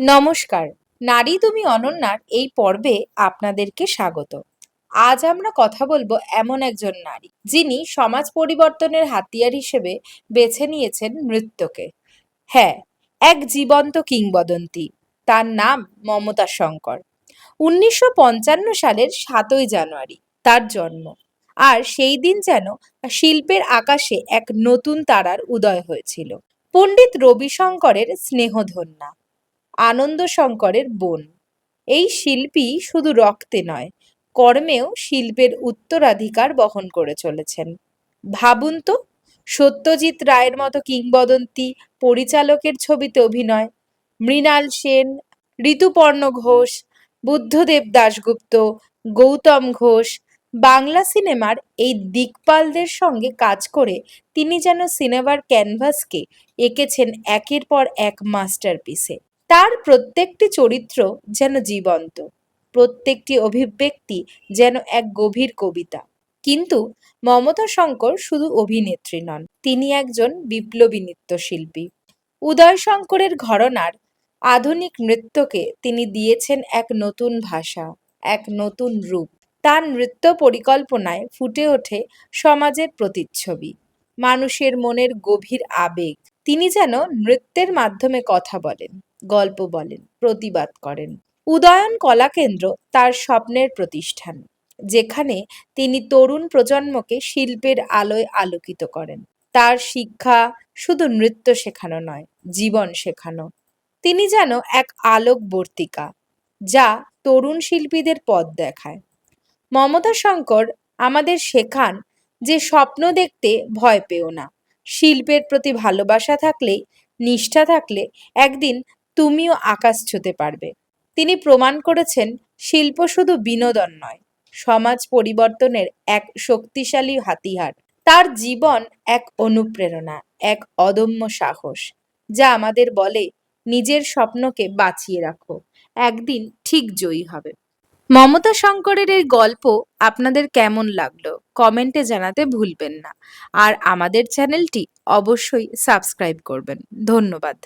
নমস্কার। নারী তুমি অনন্যার এই পর্বে আপনাদেরকে স্বাগত। আজ আমরা কথা বলব এমন একজন নারী, যিনি সমাজ পরিবর্তনের হাতিয়ার হিসেবে বেছে নিয়েছেন নৃত্যকে। হ্যাঁ এক জীবন্ত কিংবদন্তি। তার নাম মমতা শঙ্কর। উনিশশো পঞ্চান্ন সালের সাতই জানুয়ারি তার জন্ম। আর সেই দিন যেন শিল্পের আকাশে এক নতুন তারার উদয় হয়েছিল। পণ্ডিত রবিশঙ্করের স্নেহধন্যা। আনন্দ শঙ্করের বোন। এই শিল্পী শুধু রক্তে নয়, কর্মেও শিল্পের উত্তরাধিকার বহন করে চলেছেন। ভাবুন তো, সত্যজিৎ রায়ের মতো কিংবদন্তি পরিচালকের ছবিতে অভিনয়, মৃণাল সেন, ঋতুপর্ণ ঘোষ, বুদ্ধদেব দাশগুপ্ত, গৌতম ঘোষ, বাংলা সিনেমার এই দিকপালদের সঙ্গে কাজ করে তিনি যেন সিনেমার ক্যানভাসকে এঁকেছেন একের পর এক মাস্টারপিসে। তার প্রত্যেকটি চরিত্র যেন জীবন্ত, প্রত্যেকটি অভিব্যক্তি যেন এক গভীর কবিতা। কিন্তু মমতা শঙ্কর শুধু অভিনেত্রী নন, তিনি একজন বিপ্লবী নৃত্যশিল্পী। উদয় শঙ্করের ঘরনার আধুনিক নৃত্যকে তিনি দিয়েছেন এক নতুন ভাষা, এক নতুন রূপ। তার নৃত্য পরিকল্পনায় ফুটে ওঠে সমাজের প্রতিচ্ছবি, মানুষের মনের গভীর আবেগ। তিনি যেন নৃত্যের মাধ্যমে কথা বলেন। গল্প বলেন, প্রতিবাদ করেন। উদয়ন কলাকেন্দ্র তার স্বপ্নের প্রতিষ্ঠান, যেখানে তিনি তরুণ প্রজন্মকে শিল্পের আলোয় আলোকিত করেন। তার শিক্ষা শুধু নৃত্য শেখানো নয়, জীবন শেখানো। তিনি যেন এক আলোকবর্তিকা, যা তরুণ শিল্পীদের পথ দেখায়। মমতা শঙ্কর, আমাদের শেখান যে স্বপ্ন দেখতে ভয় পেও না। শিল্পের প্রতি ভালোবাসা থাকলেই নিষ্ঠা থাকলে একদিন তুমিও আকাশ ছুতে পারবে। তিনি প্রমাণ করেছেন, শিল্প শুধু বিনোদন নয়, সমাজ পরিবর্তনের এক শক্তিশালী হাতিয়ার। তার জীবন এক অনুপ্রেরণা, এক অদম্য সাহস, যা আমাদের বলে, নিজের স্বপ্নকে বাঁচিয়ে রাখো, একদিন ঠিক জয়ী হবে। মমতা শঙ্করের এই গল্প আপনাদের কেমন লাগল? কমেন্টে জানাতে ভুলবেন না। আর আমাদের চ্যানেলটি অবশ্যই সাবস্ক্রাইব করবেন। ধন্যবাদ।